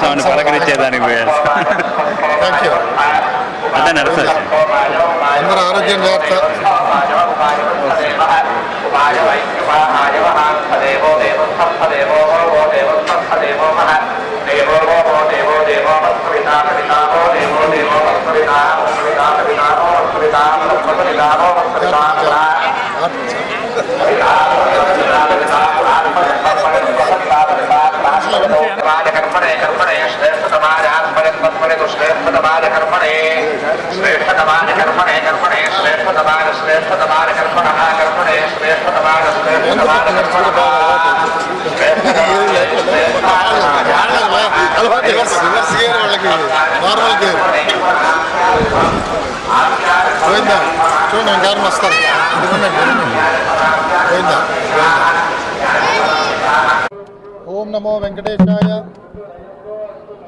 స్వామిని పలకరించేదానికి పోయారు thank you అదే నడుస్తుంది అందరూ ఆరోగ్యం జాగ్రత్త కర్మణే శ్రేష్ఠతమాజాత్మనే శ్రేష్ఠతమాజ కర్మణే శ్రేష్ఠతమాజ కర్మణే కర్మణే శ్రేష్ఠతమాజ శ్రేష్ఠతమాజ కర్మణ కర్మణే శ్రేష్ఠతమాజ శ్రేష్ఠతమాజ కర్మణ వాళ్ళకి చూడండి వస్తారు ఓం నమో వెంకటేశాయ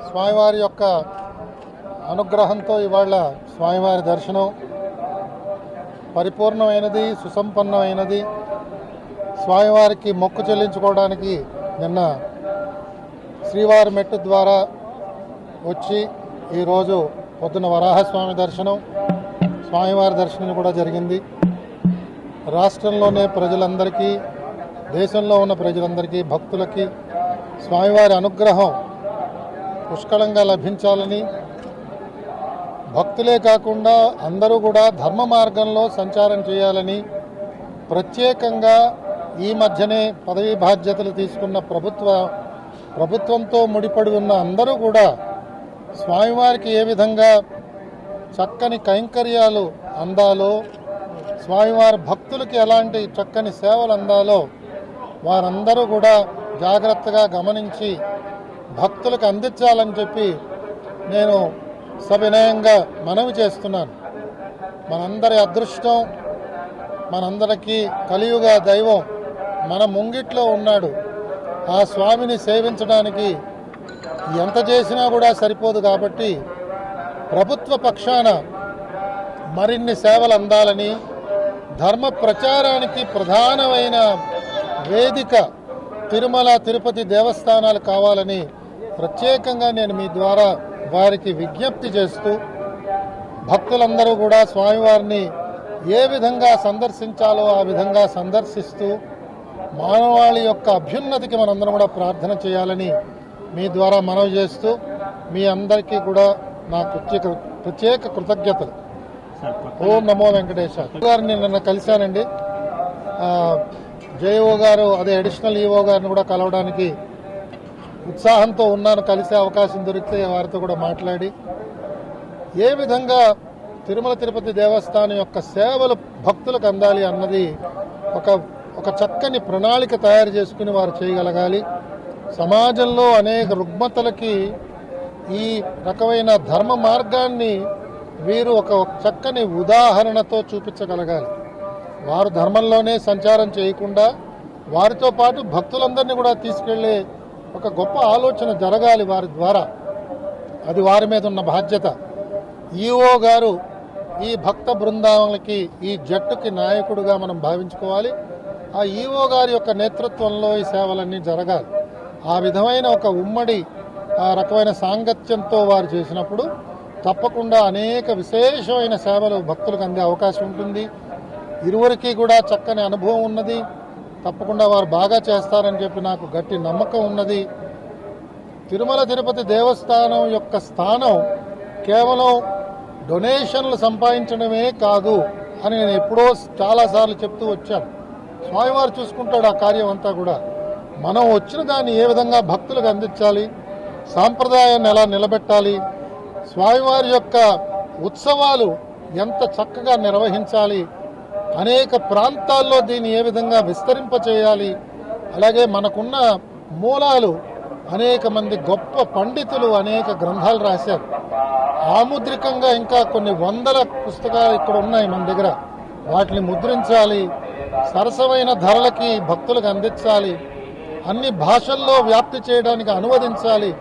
స్వామివారి యొక్క అనుగ్రహంతో ఇవాళ స్వామివారి దర్శనం పరిపూర్ణమైనది సుసంపన్నమైనది. స్వామివారికి మొక్కు చెల్లించుకోవడానికి నిన్న శ్రీవారి మెట్టు ద్వారా వచ్చి ఈరోజు పొద్దున వరాహస్వామి దర్శనం స్వామివారి దర్శనం కూడా జరిగింది. రాష్ట్రంలోనే ప్రజలందరికీ దేశంలో ఉన్న ప్రజలందరికీ భక్తులకి స్వామివారి అనుగ్రహం పుష్కలంగా లభించాలని భక్తులే కాకుండా అందరూ కూడా ధర్మ మార్గంలో సంచారం చేయాలని ప్రత్యేకంగా ఈ మధ్యనే పదవీ బాధ్యతలు తీసుకున్న ప్రభుత్వ ప్రభుత్వంతో ముడిపడి ఉన్న అందరూ కూడా స్వామివారికి ఏ విధంగా చక్కని కైంకర్యాలు అందాలో స్వామివారి భక్తులకి ఎలాంటి చక్కని సేవలు అందాలో వారందరూ కూడా జాగ్రత్తగా గమనించి భక్తులకు అందించాలని చెప్పి నేను సవినయంగా మనవి చేస్తున్నాను. మనందరి అదృష్టం మనందరికీ కలియుగ దైవం మన ముంగిట్లో ఉన్నాడు. ఆ స్వామిని సేవించడానికి ఎంత చేసినా కూడా సరిపోదు కాబట్టి ప్రభుత్వ పక్షాన మరిన్ని సేవలు అందాలని ధర్మ ప్రచారానికి ప్రధానమైన వేదిక తిరుమల తిరుపతి దేవస్థానాలు కావాలని ప్రత్యేకంగా నేను మీ ద్వారా వారికి విజ్ఞప్తి చేస్తూ భక్తులందరూ కూడా స్వామివారిని ఏ విధంగా సందర్శించాలో ఆ విధంగా సందర్శిస్తూ మానవాళి యొక్క అభ్యున్నతికి మనందరం కూడా ప్రార్థన చేయాలని మీ ద్వారా మనవి చేస్తూ మీ అందరికీ కూడా నా ప్రత్యేక ప్రత్యేక కృతజ్ఞతలు. ఓం నమో వెంకటేశ గారిని నిన్న కలిశానండి. జేఓ గారు అదే అడిషనల్ ఈఓ గారిని కూడా కలవడానికి ఉత్సాహంతో ఉన్నాను కలిసే అవకాశం దొరికితే వారితో కూడా మాట్లాడి ఏ విధంగా తిరుమల తిరుపతి దేవస్థానం యొక్క సేవలు భక్తులకు అందాలి అన్నది ఒక ఒక చక్కని ప్రణాళిక తయారు చేసుకుని వారు చేయగలగాలి. సమాజంలో అనేక రుగ్మతలకి ఈ రకమైన ధర్మ మార్గాన్ని వీరు ఒక చక్కని ఉదాహరణతో చూపించగలగాలి. వారు ధర్మంలోనే సంచారం చేయకుండా వారితో పాటు భక్తులందరినీ కూడా తీసుకెళ్ళే ఒక గొప్ప ఆలోచన జరగాలి వారి ద్వారా. అది వారి మీద ఉన్న బాధ్యత. ఈఓ గారు ఈ భక్త బృందాలకి ఈ జట్టుకి నాయకుడుగా మనం భావించుకోవాలి. ఆ ఈఓ గారి యొక్క నేతృత్వంలో ఈ సేవలన్నీ జరగాలి. ఆ విధమైన ఒక ఉమ్మడి ఆ రకమైన సాంగత్యంతో వారు చేసినప్పుడు తప్పకుండా అనేక విశేషమైన సేవలు భక్తులకు అందే అవకాశం ఉంటుంది. ఇరువురికి కూడా చక్కని అనుభవం ఉన్నది. తప్పకుండా వారు బాగా చేస్తారని చెప్పి నాకు గట్టి నమ్మకం ఉన్నది. తిరుమల తిరుపతి దేవస్థానం యొక్క స్థానం కేవలం డొనేషన్లు సంపాదించడమే కాదు అని నేను ఎప్పుడో చాలాసార్లు చెప్తూ వచ్చాను. స్వామివారు చూసుకుంటాడు ఆ కార్యం అంతా కూడా. మనం వచ్చిన దాన్ని ఏ విధంగా భక్తులకు అందించాలి? సాంప్రదాయాన్ని ఎలా నిలబెట్టాలి? స్వామివారి యొక్క ఉత్సవాలు ఎంత చక్కగా నిర్వహించాలి? అనేక ప్రాంతాల్లో దీన్ని ఏ విధంగా విస్తరింపచేయాలి? అలాగే మనకున్న మూలాలు అనేక మంది గొప్ప పండితులు అనేక గ్రంథాలు రాశారు. ఆముద్రికంగా ఇంకా కొన్ని వందల పుస్తకాలు ఇక్కడ ఉన్నాయి మన దగ్గర. వాటిని ముద్రించాలి సరసమైన ధరలకి భక్తులకు అందించాలి అన్ని భాషల్లో వ్యాప్తి చేయడానికి అనువదించాలి.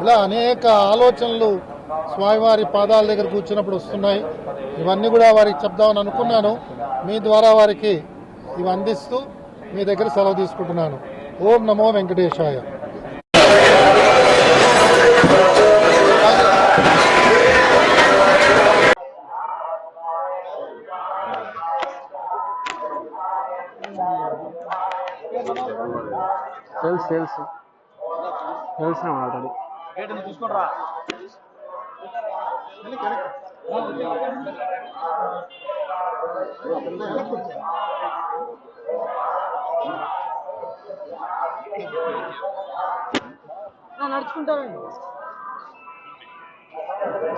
ఇలా అనేక ఆలోచనలు స్వామివారి పాదాల దగ్గర కూర్చున్నప్పుడు వస్తున్నాయి. ఇవన్నీ కూడా వారికి చెప్దామని అనుకున్నాను. మీ ద్వారా వారికి ఇవి అందిస్తూ మీ దగ్గర సెలవు తీసుకుంటున్నాను. ఓం నమో వెంకటేశాయ. తెలుసు తెలుసు తెలుసు ఆల్రెడీ చూసుకుంటారా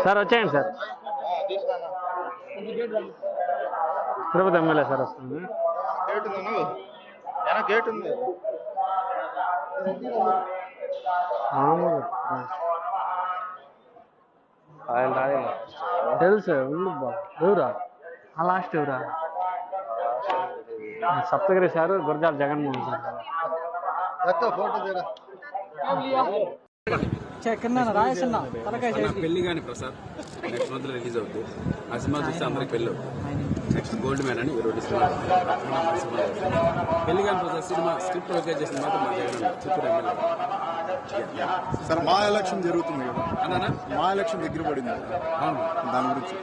సార్ వచ్చేయండి సార్. తిరుపతి ఎమ్మెల్యే సార్ వస్తుంది. గేట్ ఉంది. గేట్ ఉంది మామూలు తెలుసు ఉండు బా ఎవరా? ఆ లాస్ట్ ఎవరా? Saptagiri sir Gurajala Jaganmohan sir. Photo తీరా. నా పెళ్ళి కానీ ప్రసాద్ నెక్స్ట్ మంత్ రిలీజ్ అవుతుంది ఆ సినిమా చూస్తే అందరికి పెళ్ళి. అవుతుంది నెక్స్ట్ గోల్డ్ మ్యాన్ అని రెండు సినిమా పెళ్ళి కానీ ప్రసాద్ సినిమా స్క్రిప్ట్ ఓకే చేసిన మాత్రం మా జగన్ చిత్తూరు ఎమ్మెల్యే. సార్ మా ఎలక్షన్ జరుగుతుంది కదా. అన్నానా? మా ఎలక్షన్ దగ్గర పడింది. కదా అవును. దాని గురించి.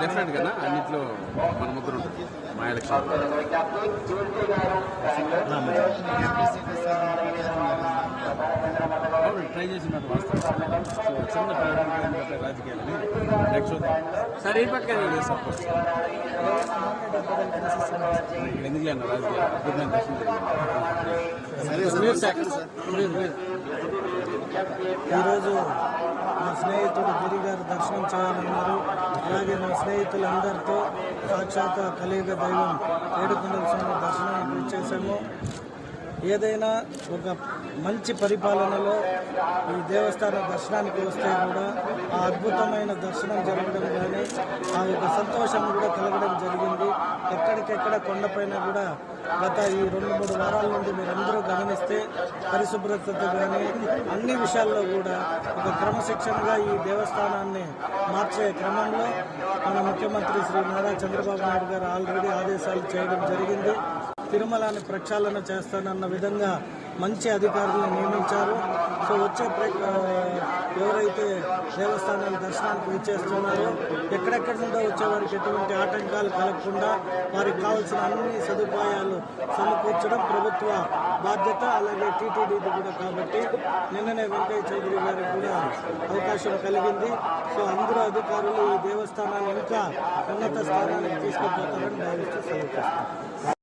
డెఫినెట్గా అన్నింటిలో మన ముగ్గురు ఉంటుంది మా ఎలక్షన్ ట్రై చేసిన వాస్తవం. చిన్న రాజకీయాలని నెక్స్ట్ చూద్దాం. సార్ సపోజ్ ఎందుకు అన్న రాజకీయాలు? దర్శనం జరిగింది. ఈరోజు నా స్నేహితుడు గిరి గారు దర్శనం చేయాలన్నారు. అలాగే నా స్నేహితులందరితో సాక్షాత్ కలియుగ దైవం ఏడుకొండల స్వామి దర్శనానికి ఇచ్చేసాము ఏదైనా ఒక మంచి పరిపాలనలో ఈ దేవస్థాన దర్శనానికి వస్తే కూడా ఆ అద్భుతమైన దర్శనం జరగడం కానీ ఆ యొక్క సంతోషం కూడా కలగడం జరిగింది. ఎక్కడికెక్కడ కొండపైన కూడా గత ఈ రెండు మూడు వారాల నుండి మీరందరూ గమనిస్తే పరిశుభ్రత కానీ అన్ని విషయాల్లో కూడా ఒక క్రమశిక్షణగా ఈ దేవస్థానాన్ని మార్చే క్రమంలో మన ముఖ్యమంత్రి శ్రీ నారా చంద్రబాబు నాయుడు గారు ఆల్రెడీ ఆదేశాలు చేయడం జరిగింది. తిరుమలని ప్రక్షాళన చేస్తానన్న విధంగా మంచి అధికారులను నియమించారు. సో వచ్చే ఎవరైతే దేవస్థానాలు దర్శనానికి విచ్చేస్తున్నారో ఎక్కడెక్కడి నుండో వచ్చే వారికి ఎటువంటి ఆటంకాలు కలగకుండా వారికి కావాల్సిన అన్ని సదుపాయాలు సమకూర్చడం ప్రభుత్వ బాధ్యత. అలాగే టీటీడీది కూడా కాబట్టి నిన్ననే వెంకయ్య చౌదరి గారికి కూడా అవకాశం కలిగింది. సో అందరూ అధికారులు ఈ దేవస్థానాన్ని ఇంకా ఉన్నత స్థానానికి తీసుకుపోతారని భావిస్తూ సెలవు